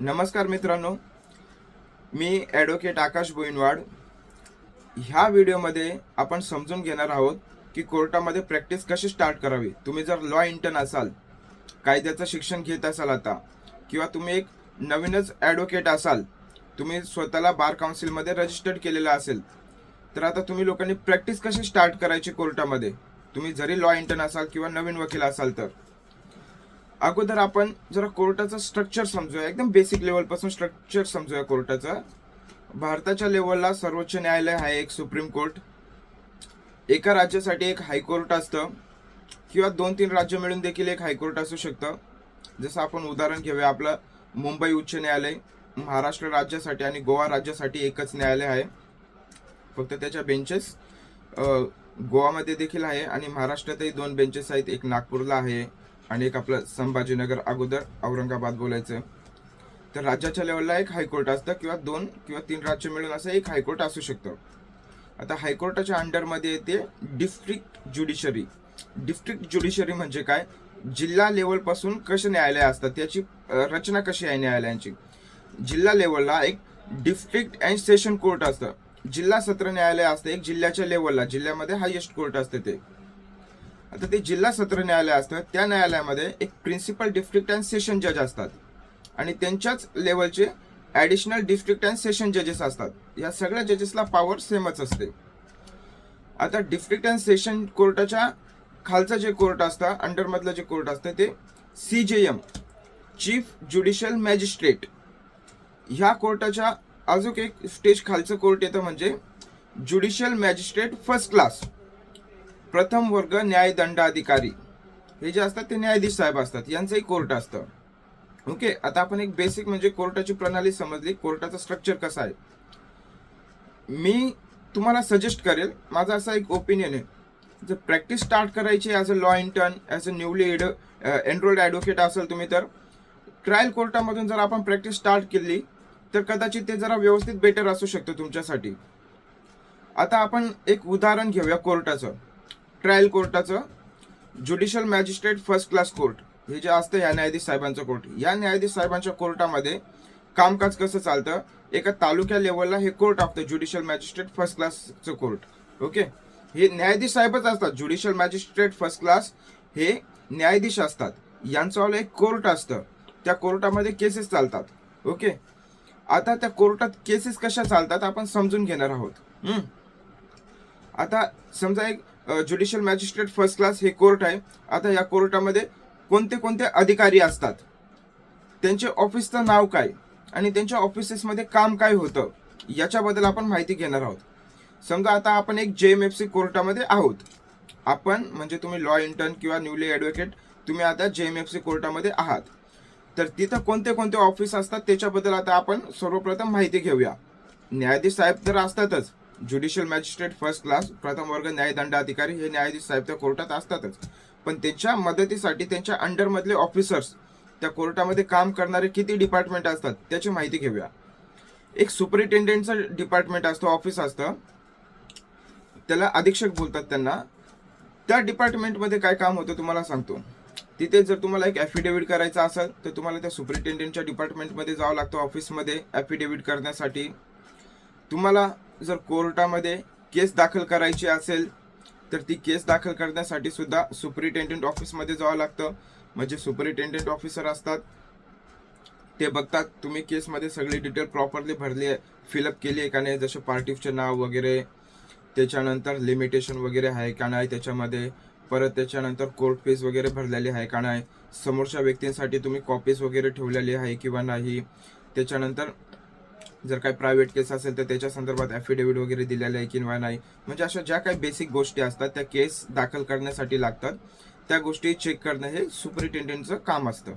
नमस्कार मित्रांनो. मी ॲडव्होकेट आकाश बोईनवाड ह्या व्हिडिओमध्ये आपण समजून घेणार आहोत की कोर्टामध्ये प्रॅक्टिस कशी स्टार्ट करावी. तुम्ही जर लॉ इंटर्न असाल कायद्याचं शिक्षण घेत असाल आता किंवा तुम्ही एक नवीनच ॲडव्होकेट असाल तुम्ही स्वतःला बार काउन्सिलमध्ये रजिस्टर्ड केलेलं असेल तर आता तुम्ही लोकांनी प्रॅक्टिस कशी स्टार्ट करायची कोर्टामध्ये? तुम्ही जरी लॉ इंटर्न असाल किंवा नवीन वकील असाल तर. अगोदर आपण जरा कोर्टाचं स्ट्रक्चर समजूया. एकदम बेसिक लेवलपासून स्ट्रक्चर समजूया कोर्टाचं. भारताच्या लेवलला सर्वोच्च न्यायालय आहे एक सुप्रीम कोर्ट. एका राज्यासाठी एक हायकोर्ट असतं. किंवा दोन तीन राज्य मिळून देखील एक हायकोर्ट असू शकतं. जसं आपण उदाहरण घेऊया आपलं मुंबई उच्च न्यायालय महाराष्ट्र राज्यासाठी आणि गोवा राज्यासाठी एकच न्यायालय आहे. फक्त त्याच्या बेंचेस गोवामध्ये देखील आहे आणि महाराष्ट्रातही दोन बेंचेस आहेत. एक नागपूरला आहे आणि एक आपलं संभाजीनगर अगोदर औरंगाबाद बोलायचं. तर राज्याच्या लेवलला एक हायकोर्ट असतं किंवा दोन किंवा तीन राज्य मिळून असं एक हायकोर्ट असू शकतं. आता हायकोर्टाच्या अंडरमध्ये येते डिस्ट्रिक्ट ज्युडिशरी डिस्ट्रिक्ट ज्युडिशरी म्हणजे काय? जिल्हा लेवलपासून कसे न्यायालय असतात त्याची रचना कशी आहे न्यायालयांची? जिल्हा लेवलला एक डिस्ट्रिक्ट अँड सेशन कोर्ट असतं. जिल्हा सत्र न्यायालय असतं एक जिल्ह्याच्या लेवलला जिल्ह्यामध्ये हायेस्ट कोर्ट असते ते. आता ते जिल्हा सत्र न्यायालय असतं त्या न्यायालयामध्ये एक प्रिन्सिपल डिस्ट्रिक्ट अँड सेशन जज असतात. आणि त्यांच्याच लेवलचे ॲडिशनल डिस्ट्रिक्ट अँड सेशन जजेस असतात. या सगळ्या जजेसला पॉवर सेमच असते. आता डिस्ट्रिक्ट अँड सेशन कोर्टाच्या खालचं जे कोर्ट असतं अंडरमधलं जे कोर्ट असतं ते सी जे एम चीफ ज्युडिशियल मॅजिस्ट्रेट ह्या कोर्टाच्या अजून एक स्टेज खालचं कोर्ट येतं म्हणजे ज्युडिशियल मॅजिस्ट्रेट फर्स्ट क्लास प्रथम वर्ग न्यायदंडाधिकारी हे जे असतात ते न्यायाधीश साहेब असतात. यांचंही कोर्ट असतं. ओके? आता आपण एक बेसिक म्हणजे कोर्टाची प्रणाली समजली. कोर्टाचं स्ट्रक्चर कसं आहे? मी तुम्हाला सजेस्ट करेल माझा असा एक ओपिनियन आहे. जर प्रॅक्टिस स्टार्ट करायची as a law intern as a newly add enrolled advocate असेल तुम्ही तर ट्रायल कोर्टामधून जर आपण प्रॅक्टिस स्टार्ट केली तर कदाचित ते जरा व्यवस्थित बेटर असू शकतं तुमच्यासाठी. आता आपण एक उदाहरण घेऊया कोर्टाचं. Trial कोर्टाचं judicial magistrate first class court. हे जे असतं या न्यायाधीश साहेबांचं कोर्ट. या न्यायाधीश साहेबांच्या कोर्टामध्ये कामकाज कसं चालतं? एका तालुक्या लेवलला हे कोर्ट असतं ज्युडिशियल मॅजिस्ट्रेट फर्स्ट क्लासचं कोर्ट. ओके? हे न्यायाधीश साहेबच असतात. ज्युडिशियल मॅजिस्ट्रेट फर्स्ट क्लास हे न्यायाधीश असतात. यांचं एक कोर्ट असतं. त्या कोर्टामध्ये केसेस चालतात. ओके? आता त्या कोर्टात केसेस कशा चालतात आपण समजून घेणार आहोत. आता समजा एक ज्युडिशियल मॅजिस्ट्रेट फर्स्ट क्लास हे कोर्ट आहे. आता या कोर्टामध्ये कोणते कोणते अधिकारी असतात? त्यांचे ऑफिसचं नाव काय? आणि त्यांच्या ऑफिसेसमध्ये काम काय होतं? याच्याबद्दल आपण माहिती घेणार आहोत. समजा आता आपण एक जे एम एफ सी कोर्टामध्ये आहोत. आपण म्हणजे तुम्ही लॉ इंटर्न किंवा न्यूली ॲडव्होकेट तुम्ही आता जे एम एफ सी कोर्टामध्ये आहात. तर तिथं कोणते कोणते ऑफिस असतात? त्याच्याबद्दल आता आपण सर्वप्रथम माहिती घेऊया. न्यायाधीश साहेब तर असतातच. ज्युडिशियल मॅजिस्ट्रेट फर्स्ट क्लास प्रथम वर्ग न्यायदंडाधिकारी हे न्यायाधीश साहेब त्या कोर्टात असतातच. पण त्यांच्या मदतीसाठी त्यांच्या अंडरमधले ऑफिसर्स त्या कोर्टामध्ये काम करणारे किती डिपार्टमेंट असतात त्याची माहिती घेऊया. एक सुपरिटेंडेंटचं डिपार्टमेंट असतं ऑफिस असतं. त्याला अधीक्षक बोलतात त्यांना. त्या डिपार्टमेंटमध्ये काय काम होतं तुम्हाला सांगतो. तिथे जर तुम्हाला एक ॲफिडेव्हिट करायचा असेल तर तुम्हाला त्या सुपरिटेंडेंटच्या डिपार्टमेंटमध्ये जावं लागतं ऑफिसमध्ये ॲफिडेव्हिट करण्यासाठी. तुम्हाला जर कोर्टामध्ये केस दाखल करायची असेल तर ती केस दाखल करण्यासाठी सुद्धा सुपरिटेंडेंट ऑफिसमध्ये जावं लागतं. म्हणजे सुपरिटेंडेंट ऑफिसर असतात ते बघतात तुम्ही केसमध्ये सगळी डिटेल प्रॉपरली भरली आहे फिलअप केली आहे का नाही जसं पार्टीचे नाव वगैरे त्याच्यानंतर लिमिटेशन वगैरे आहे का नाही त्याच्यामध्ये परत त्याच्यानंतर कोर्ट फीस वगैरे भरलेली आहे का नाही समोरच्या व्यक्तींसाठी तुम्ही कॉपीज वगैरे ठेवलेली आहे किंवा नाही त्याच्यानंतर जर काही प्रायव्हेट केस असेल तर त्याच्या संदर्भात ॲफिडेव्हिट वगैरे दिलेले आहे किंवा नाही म्हणजे अशा ज्या काही बेसिक गोष्टी असतात त्या केस दाखल करण्यासाठी लागतात. त्या गोष्टी चेक करणं हे सुपरिटेंडेंटचं काम असतं.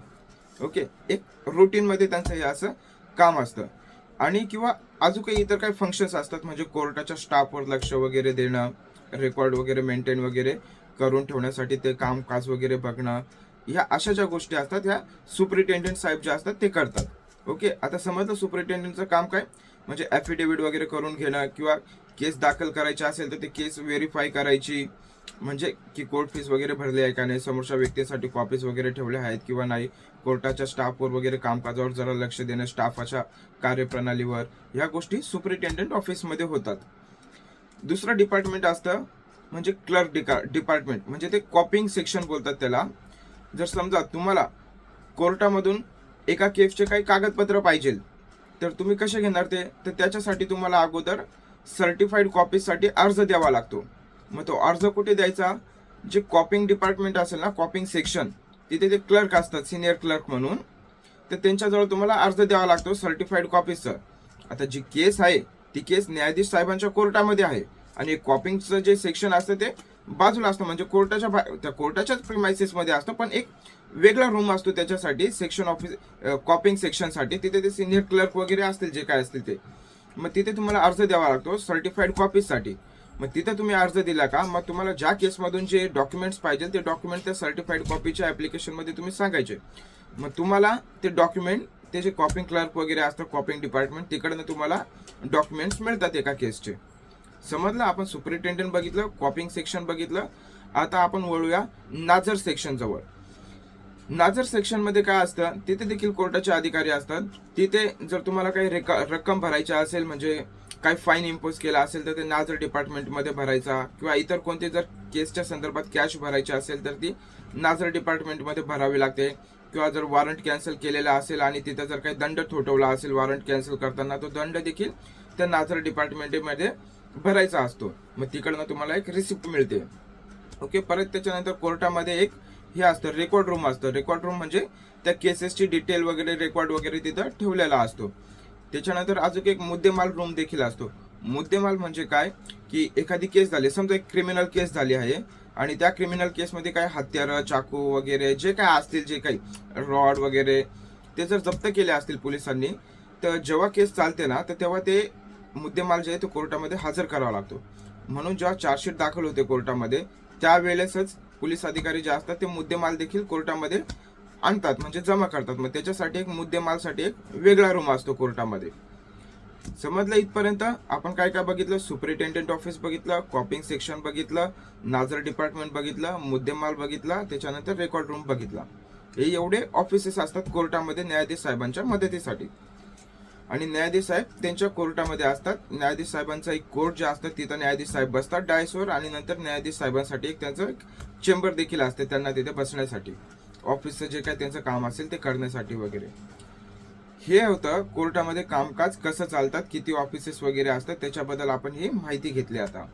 ओके एक रुटीनमध्ये त्यांचं हे असं काम असतं. आणि किंवा अजून काही इतर काही फंक्शन्स असतात म्हणजे कोर्टाच्या स्टाफवर लक्ष वगैरे देणं रेकॉर्ड वगैरे मेंटेन वगैरे करून ठेवण्यासाठी ते कामकाज वगैरे बघणं ह्या अशा ज्या गोष्टी असतात ह्या सुपरिटेंडेंट साहेब ज्या असतात ते करतात. ओके आता समजलं सुपरिटेंडेंटचं काम काय? म्हणजे ॲफिडेव्हिट वगैरे करून घेणं किंवा केस दाखल करायची असेल तर ते केस व्हेरीफाय करायची. म्हणजे की कोर्ट फीस वगैरे भरली आहे का नाही? समोरच्या व्यक्तीसाठी कॉपीज वगैरे ठेवल्या आहेत किंवा नाही? कोर्टाच्या स्टाफवर वगैरे कामकाजावर जरा लक्ष देणं स्टाफाच्या कार्यप्रणालीवर. ह्या गोष्टी सुपरिटेंडंट ऑफिसमध्ये होतात. दुसरं डिपार्टमेंट असतं म्हणजे क्लर्क डिका डिपार्टमेंट म्हणजे ते कॉपिंग सेक्शन बोलतात त्याला. जर समजा तुम्हाला कोर्टामधून एका केसचे काही कागदपत्र पाहिजे. तर तुम्ही कसे घेणार ते? तर त्याच्यासाठी तुम्हाला अगोदर सर्टिफाईड कॉपीसाठी अर्ज द्यावा लागतो. मग तो अर्ज कुठे द्यायचा? जे कॉपिंग डिपार्टमेंट असेल ना कॉपिंग सेक्शन तिथे ते क्लर्क असतात सिनियर क्लर्क म्हणून. तर त्यांच्याजवळ तुम्हाला अर्ज द्यावा लागतो सर्टिफाईड कॉपीचं आता जी केस आहे ती केस न्यायाधीश साहेबांच्या कोर्टामध्ये आहे. आणि कॉपिंगचं जे सेक्शन असतं ते बाजूला असतं म्हणजे कोर्टाच्या बा त्या कोर्टाच्याच प्रिमायसेसमध्ये असतं पण एक वेगळा रूम असतो त्याच्यासाठी सेक्शन ऑफिस कॉपिंग सेक्शनसाठी तिथे ते सिनियर क्लर्क वगैरे असतील जे काय असतील ते. मग तिथे तुम्हाला अर्ज द्यावा लागतो सर्टिफाईड कॉपीजसाठी मग तिथे तुम्ही अर्ज दिला का मग तुम्हाला ज्या केसमधून जे डॉक्युमेंट्स पाहिजे ते डॉक्युमेंट त्या सर्टिफाईड कॉपीच्या ॲप्लिकेशनमध्ये तुम्ही सांगायचे. मग तुम्हाला ते डॉक्युमेंट ते जे कॉपिंग क्लर्क वगैरे असतं कॉपिंग डिपार्टमेंट तिकडनं तुम्हाला डॉक्युमेंट्स मिळतात एका केसचे समजलं? आपण सुपरिटेंडंट बघितलं कॉपिंग सेक्शन बघितलं. आता आपण वळूया नाजर सेक्शन जवळ. नाजर सेक्शनमध्ये काय असतं? तिथे देखील कोर्टाचे अधिकारी असतात. तिथे जर तुम्हाला काही रेका- रक्कम भरायची असेल म्हणजे काही फाईन इम्पोज केला असेल तर ते नाजर डिपार्टमेंटमध्ये भरायचा. किंवा इतर कोणते जर केसच्या संदर्भात कॅश भरायची असेल तर ती नाजर डिपार्टमेंटमध्ये भरावी लागते. किंवा जर वॉरंट कॅन्सल केलेला असेल आणि तिथं जर काही दंड थोटवला असेल वॉरंट कॅन्सल करताना तो दंड देखील त्या नाजर डिपार्टमेंटमध्ये भरायचा असतो. मग तिकडनं तुम्हाला एक रिसिप्ट मिळते. ओके परत त्याच्यानंतर कोर्टामध्ये एक हे असतं रेकॉर्ड रूम असतं. रेकॉर्ड रूम म्हणजे त्या केसेसची डिटेल वगैरे रेकॉर्ड वगैरे तिथं ठेवलेला असतो. त्याच्यानंतर अजून एक मुद्देमाल रूम देखील असतो. मुद्देमाल म्हणजे काय? की एखादी केस झाली समजा एक क्रिमिनल केस झाली आहे आणि त्या क्रिमिनल केसमध्ये काय हत्यारं चाकू वगैरे जे काय असतील जे काही रॉड वगैरे ते जर जप्त केले असतील पोलिसांनी तर जेव्हा केस चालते ना तर तेव्हा ते मुद्देमाल जे आहे तो कोर्टामध्ये हजर करावा लागतो. म्हणून जेव्हा चार्जशीट दाखल होते कोर्टामध्ये त्यावेळेसच पोलीस अधिकारी जे असतात ते मुद्देमाल देखील कोर्टामध्ये आणतात म्हणजे जमा करतात. मग त्याच्यासाठी एक मुद्देमालसाठी एक वेगळा रूम असतो कोर्टामध्ये. समजलं इथपर्यंत? आपण काय काय बघितलं? सुपरिटेंडंट ऑफिस बघितलं कॉपिंग सेक्शन बघितलं नाजर डिपार्टमेंट बघितलं मुद्देमाल बघितला त्याच्यानंतर रेकॉर्ड रूम बघितला. हे एवढे ऑफिसेस असतात कोर्टामध्ये न्यायाधीश साहेबांच्या मदतीसाठी. आणि न्यायाधीश साहेब त्यांच्या कोर्टामध्ये असतात. न्यायाधीश साहेबांचा एक कोर्ट जे असतं तिथं न्यायाधीश साहेब बसतात डायसवर आणि नंतर न्यायाधीश साहेबांसाठी एक त्यांचं एक चेंबर देखील असते त्यांना तिथे बसण्यासाठी. ऑफिसचं जे काय त्यांचं काम असेल ते करण्यासाठी वगैरे. हे होतं कोर्टामध्ये कामकाज कसं चालतात किती ऑफिसेस वगैरे असतात त्याच्याबद्दल आपण ही माहिती घेतली आता.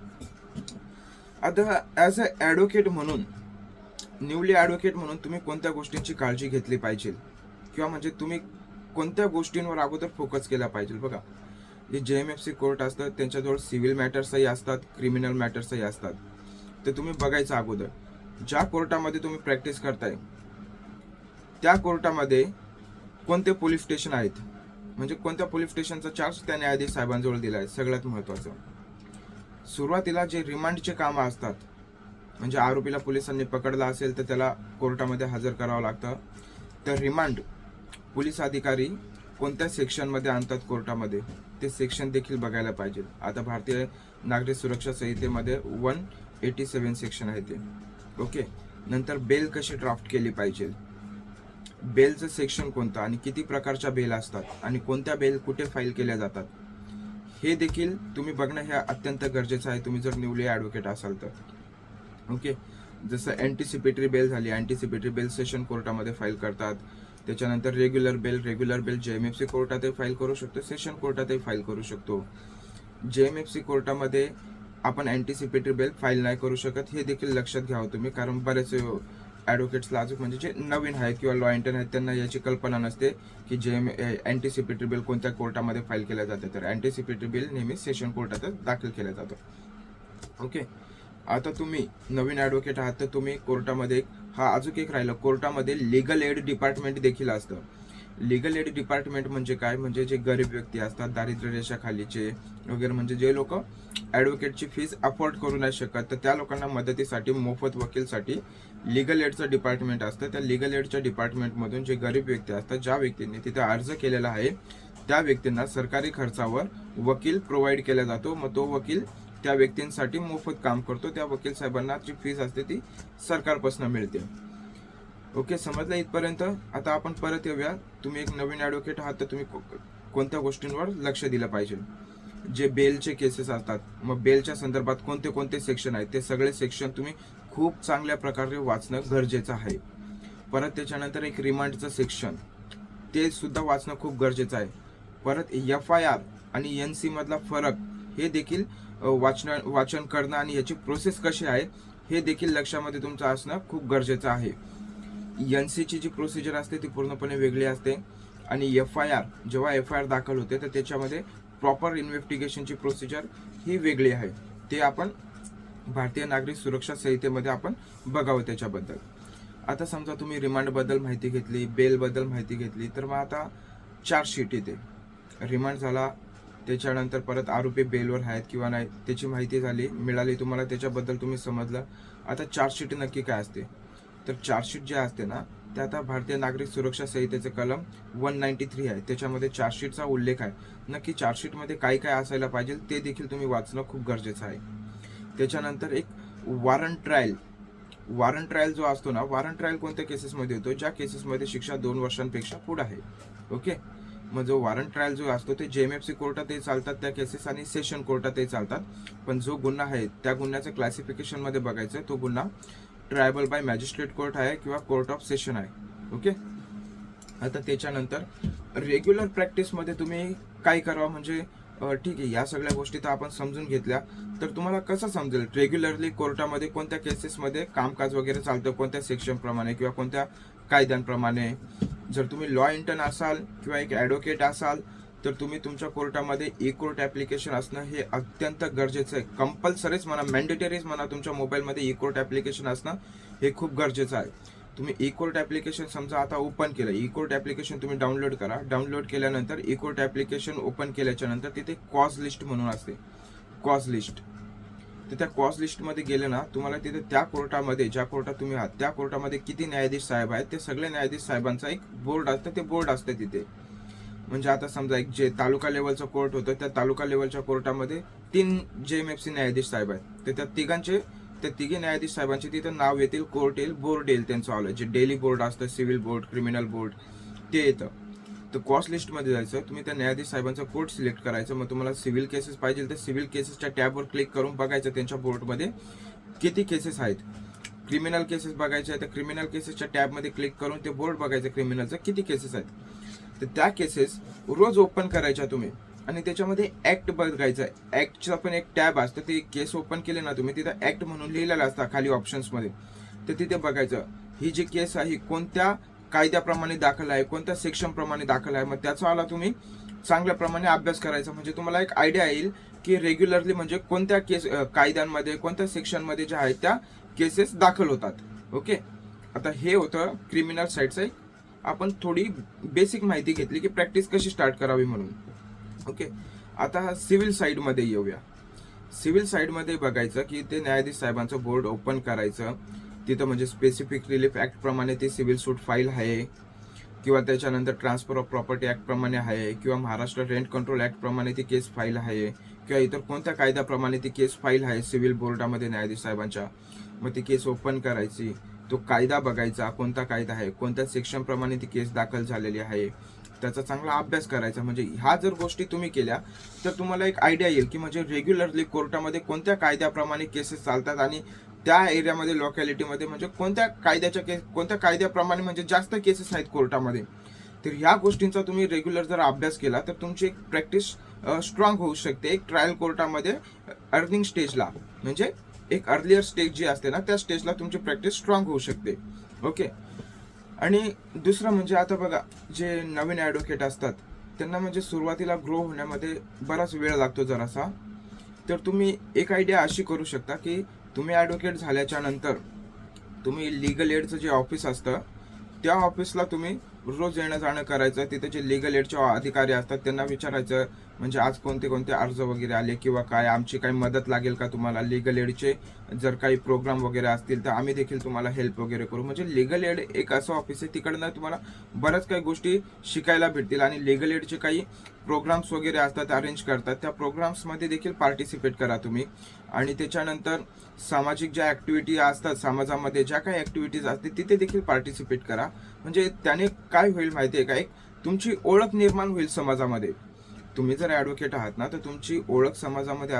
आता ॲज अ ॲडव्होकेट म्हणून न्यूली ॲडव्होकेट म्हणून तुम्ही कोणत्या गोष्टींची काळजी घेतली पाहिजे? किंवा म्हणजे तुम्ही कोणत्या गोष्टींवर अगोदर फोकस केला पाहिजे? बघा जे जे एम एफ सी कोर्ट असतात त्यांच्याजवळ सिव्हिल मॅटर्सही असतात क्रिमिनल मॅटर्सही असतात. ते तुम्ही बघायचं अगोदर. ज्या कोर्टामध्ये तुम्ही प्रॅक्टिस करताय त्या कोर्टामध्ये कोणते पोलीस स्टेशन आहेत? म्हणजे कोणत्या पोलीस स्टेशनचा चार्ज त्या न्यायाधीश साहेबांजवळ दिला आहे? सगळ्यात महत्त्वाचं सुरुवातीला जे रिमांडचे कामं असतात म्हणजे आरोपीला पोलिसांनी पकडला असेल तर त्याला कोर्टामध्ये हजर करावं लागतं. तर रिमांड पोलीस अधिकारी कोणत्या सेक्शनमध्ये आणतात कोर्टामध्ये? ते सेक्शन देखील बघायला पाहिजे. आता भारतीय नागरिक सुरक्षा संहितेमध्ये वन एटी सेवन सेक्शन आहे ते. ओके नंतर बेल कशी ड्राफ्ट केली पाहिजे? बेलचं सेक्शन कोणतं आणि किती प्रकारच्या बेल असतात आणि कोणत्या बेल कुठे फाईल केल्या जातात? हे देखील तुम्ही बघणं हे अत्यंत गरजेचं आहे. तुम्ही जर न्यूली ॲडव्होकेट असाल तर. ओके जसं अँटिसिपेटरी बेल झाली. अँटिसिपेटरी बेल सेशन कोर्टामध्ये फाईल करतात. त्याच्यानंतर regular bail regular bail J M F C कोर्टातही file करू शकतो. सेशन कोर्टातही फाईल करू शकतो. जे एम एफ सी कोर्टामध्ये आपण अँटिसिपेटरी बेल फाईल नाही करू शकत. हे देखील लक्षात घ्यावं हो तुम्ही कारण बरेच ॲडव्होकेट्सला अजून म्हणजे जे नवीन आहेत किंवा लॉ इंटर्न आहेत त्यांना याची कल्पना नसते की जे एम अँटिसिपेटरी बिल कोणत्या कोर्टामध्ये फाईल केलं जातं तर अँटिसिपेटरी बिल नेहमी सेशन कोर्टातच दाखल केलं जातं. ओके आता तुम्ही नवीन ॲडव्होकेट आहात तर तुम्ही कोर्टामध्ये एक- हा अजून एक राहिलं. कोर्टामध्ये लिगल एड डिपार्टमेंट देखील असतं. लिगल एड डिपार्टमेंट म्हणजे काय? म्हणजे जे गरीब व्यक्ती असतात दारिद्र्य रेषाखालीचे वगैरे म्हणजे जे लोक ॲडव्होकेटची फीस अफोर्ड करू नाही शकत तर त्या लोकांना मदतीसाठी मोफत वकीलसाठी लिगल एडचं डिपार्टमेंट असतं. त्या लिगल एडच्या डिपार्टमेंटमधून जे गरीब व्यक्ती असतात ज्या व्यक्तींनी तिथे अर्ज केलेला आहे त्या व्यक्तींना सरकारी खर्चावर वकील प्रोव्हाइड केला जातो. मग तो वकील त्या व्यक्तींसाठी मोफत काम करतो. त्या वकील साहेबांना जी फीस असते ती सरकारपासून मिळते. ओके समजलं इथपर्यंत? आता आपण परत येऊया. तुम्ही एक नवीन ॲडव्होकेट आहात तर तुम्ही को- कोणत्या गोष्टींवर लक्ष दिलं पाहिजे? जे बेलचे केसेस असतात मग बेलच्या संदर्भात कोणते कोणते सेक्शन आहेत? ते सगळे सेक्शन तुम्ही खूप चांगल्या प्रकारे वाचणं गरजेचं आहे. परत त्याच्यानंतर एक रिमांडचं सेक्शन ते सुद्धा वाचणं खूप गरजेचं आहे. परत एफ आय आर आणि एन सी मधला फरक हे देखील वाचन वाचन करणं आणि याची प्रोसेस कशी आहे हे देखील लक्षामध्ये तुमचं असणं खूप गरजेचं आहे. एन सीची जी प्रोसिजर असते ती पूर्णपणे वेगळी असते आणि एफ आय आर जेव्हा एफ आय आर दाखल होते तर त्याच्यामध्ये प्रॉपर इन्व्हेस्टिगेशनची प्रोसिजर ही वेगळी आहे. ते आपण भारतीय नागरिक सुरक्षा संहितेमध्ये आपण बघावं त्याच्याबद्दल. आता समजा तुम्ही रिमांडबद्दल माहिती घेतली बेलबद्दल माहिती घेतली तर मग आता चार्जशीट येते. रिमांड झाला त्याच्यानंतर परत आरोपी बेलवर आहेत किंवा नाही त्याची माहिती झाली मिळाली. तुम्हाला त्याच्याबद्दल तुम्ही समजलं. आता चार्जशीट नक्की काय असते? तर चार्जशीट जे असते ना ते आता भारतीय नागरिक सुरक्षा संहितेचे कलम वन नाईन्टी थ्री आहे. त्याच्यामध्ये चार्जशीटचा उल्लेख आहे. नक्की चार्जशीटमध्ये काय काय असायला पाहिजे ते देखील तुम्ही वाचणं खूप गरजेचं आहे. त्याच्यानंतर एक वॉरंट ट्रायल वॉरंट ट्रायल जो असतो ना वॉरंट ट्रायल कोणत्या केसेसमध्ये होतो? ज्या केसेसमध्ये शिक्षा दोन वर्षांपेक्षा पुढे आहे. ओके मग जो वॉरंट ट्रायल जो असतो ते जे एम एफ सी कोर्टातही चालतात त्या केसेस आणि सेशन कोर्टातही चालतात. पण जो गुन्हा आहे त्या गुन्ह्याचं क्लासिफिकेशनमध्ये बघायचं तो गुन्हा ट्रायबल बाय मॅजिस्ट्रेट कोर्ट आहे किंवा कोर्ट ऑफ सेशन आहे. ओके आता त्याच्यानंतर रेग्युलर प्रॅक्टिसमध्ये तुम्ही काय करावं? म्हणजे ठीक आहे या सगळ्या गोष्टी तर आपण समजून घेतल्या. तर तुम्हाला कसं समजेल? रेग्युलरली कोर्टामध्ये कोणत्या केसेसमध्ये कामकाज वगैरे चालतं? कोणत्या सेक्शनप्रमाणे किंवा कोणत्या कायद्यांप्रमाणे? जर तुम्ही लॉ इंटर्न असाल किंवा एक ॲडव्होकेट असाल तर तुम्ही तुमच्या कोर्टामध्ये ई कोर्ट ॲप्लिकेशन असणं हे अत्यंत गरजेचं आहे. कंपल्सरीच म्हणा मॅन्डेटरीच म्हणा तुमच्या मोबाईलमध्ये ई कोर्ट ॲप्लिकेशन असणं हे खूप गरजेचं आहे. तुम्ही ई कोर्ट ॲप्लिकेशन समजा आता ओपन केलं ई कोर्ट ॲप्लिकेशन तुम्ही डाउनलोड करा. डाउनलोड केल्यानंतर ई कोर्ट ॲप्लिकेशन ओपन केल्याच्यानंतर तिथे कॉज लिस्ट म्हणून असते. कॉज लिस्ट तर त्या कॉस्ट लिस्टमध्ये गेले ना तुम्हाला तिथे त्या कोर्टामध्ये ज्या कोर्टात तुम्ही आहात त्या कोर्टामध्ये किती न्यायाधीश साहेब आहेत ते सगळे न्यायाधीश साहेबांचा एक बोर्ड असतं ते बोर्ड असतं तिथे. म्हणजे आता समजा एक जे तालुका लेवलचं कोर्ट होतं त्या तालुका लेवलच्या कोर्टामध्ये तीन जे एम एफ सी न्यायाधीश साहेब आहेत. तर त्या तिघांचे त्या तिघे न्यायाधीश साहेबांचे तिथं नाव येतील कोर्ट येईल बोर्ड येईल त्यांचं आलं जे डेली बोर्ड असतं सिव्हिल बोर्ड क्रिमिनल बोर्ड ते येतं. तर कॉस्ट लिस्टमध्ये जायचं तुम्ही त्या न्यायाधीश साहेबांचा कोर्ट सिलेक्ट करायचं. मग तुम्हाला सिव्हिल केसेस पाहिजे तर सिव्हिल केसेसच्या टॅबवर क्लिक करून बघायचं त्यांच्या बोर्डमध्ये किती केसेस आहेत. क्रिमिनल केसेस बघायचे आहेत. तर क्रिमिनल केसेसच्या टॅबमध्ये क्लिक करून ते बोर्ड बघायचं क्रिमिनलचं किती केसेस आहेत. तर त्या केसेस रोज ओपन करायच्या तुम्ही. आणि त्याच्यामध्ये ॲक्ट बघायचं ॲक्टचा पण एक टॅब असतं. ते केस ओपन केले ना तुम्ही तिथं ॲक्ट म्हणून लिहिलेलं असतं खाली ऑप्शन्समध्ये तर तिथे बघायचं. ही जी केस आहे ही कोणत्या कायद्याप्रमाणे दाखल आहे कोणत्या सेक्शनप्रमाणे दाखल आहे मग त्याचा आला तुम्ही चांगल्या प्रमाणे अभ्यास करायचा. म्हणजे तुम्हाला एक आयडिया येईल की रेग्युलरली म्हणजे कोणत्या केस कायद्यांमध्ये कोणत्या सेक्शनमध्ये ज्या आहेत त्या केसेस दाखल होतात. ओके आता हे होतं क्रिमिनल साईडचं एक. आपण थोडी बेसिक माहिती घेतली की प्रॅक्टिस कशी स्टार्ट करावी म्हणून. ओके आता सिव्हिल साईडमध्ये येऊया. सिव्हिल साईडमध्ये बघायचं की ते न्यायाधीश साहेबांचं बोर्ड ओपन करायचं. तिथं म्हणजे स्पेसिफिक रिलीफ ॲक्टप्रमाणे ती सिव्हिल सूट फाईल आहे. किंवा त्याच्यानंतर ट्रान्सफर ऑफ प्रॉपर्टी ॲक्टप्रमाणे आहे. किंवा महाराष्ट्र रेंट कंट्रोल ॲक्टप्रमाणे ती केस फाईल आहे. किंवा इतर कोणत्या कायद्याप्रमाणे ती केस फाईल आहे सिव्हिल बोर्डामध्ये न्यायाधीश साहेबांच्या. मग ती केस ओपन करायची. तो कायदा बघायचा कोणता कायदा आहे कोणत्या सेक्शनप्रमाणे ती केस दाखल झालेली आहे. त्याचा चांगला अभ्यास करायचा. म्हणजे ह्या जर गोष्टी तुम्ही केल्या तर तुम्हाला एक आयडिया येईल की म्हणजे रेग्युलरली कोर्टामध्ये कोणत्या कायद्याप्रमाणे केसेस चालतात आणि त्या एरियामध्ये लोकॅलिटीमध्ये म्हणजे कोणत्या कायद्याच्या केस कोणत्या कायद्याप्रमाणे म्हणजे जास्त केसेस आहेत कोर्टामध्ये? तर ह्या गोष्टींचा तुम्ही रेग्युलर जर अभ्यास केला तर तुमची एक प्रॅक्टिस स्ट्रॉंग होऊ शकते. एक ट्रायल कोर्टामध्ये अर्निंग स्टेजला म्हणजे एक अर्लियर स्टेज जी असते ना त्या स्टेजला तुमची प्रॅक्टिस स्ट्रॉंग होऊ शकते. ओके आणि दुसरं म्हणजे आता बघा जे नवीन ॲडव्होकेट असतात त्यांना म्हणजे सुरुवातीला ग्रो होण्यामध्ये बराच वेळ लागतो जरासा. तर तुम्ही एक आयडिया अशी करू शकता की तुम्ही ॲडव्होकेट झाल्याच्यानंतर तुम्ही लिगल एडचं जे ऑफिस असतं त्या ऑफिसला तुम्ही रोज येणं जाणं करायचं. तिथे जे लिगल एडचे अधिकारी असतात त्यांना विचारायचं म्हणजे आज कोणते कोणते अर्ज वगैरे आले किंवा काय आमची काही मदत लागेल का तुम्हाला? लिगल एडचे जर काही प्रोग्राम वगैरे असतील तर आम्ही देखील तुम्हाला हेल्प वगैरे करू. म्हणजे लिगल एड एक असं ऑफिस आहे तिकडनं तुम्हाला बऱ्याच काही गोष्टी शिकायला भेटतील. आणि लिगल एडचे काही प्रोग्राम्स वगैरे असतात अरेंज करतात. त्या प्रोग्राम्समध्ये देखील पार्टिसिपेट करा तुम्ही. आणि त्याच्यानंतर सामाजिक ज्या ॲक्टिव्हिटी असतात समाजामध्ये ज्या काही ॲक्टिव्हिटीज असतील तिथे देखील पार्टिसिपेट करा. म्हणजे त्याने काय होईल माहिती आहे का एक? तुमची ओळख निर्माण होईल समाजामध्ये. तुम्ही जर ॲडव्होकेट आहात ना तर तुमची ओळख समाजामध्ये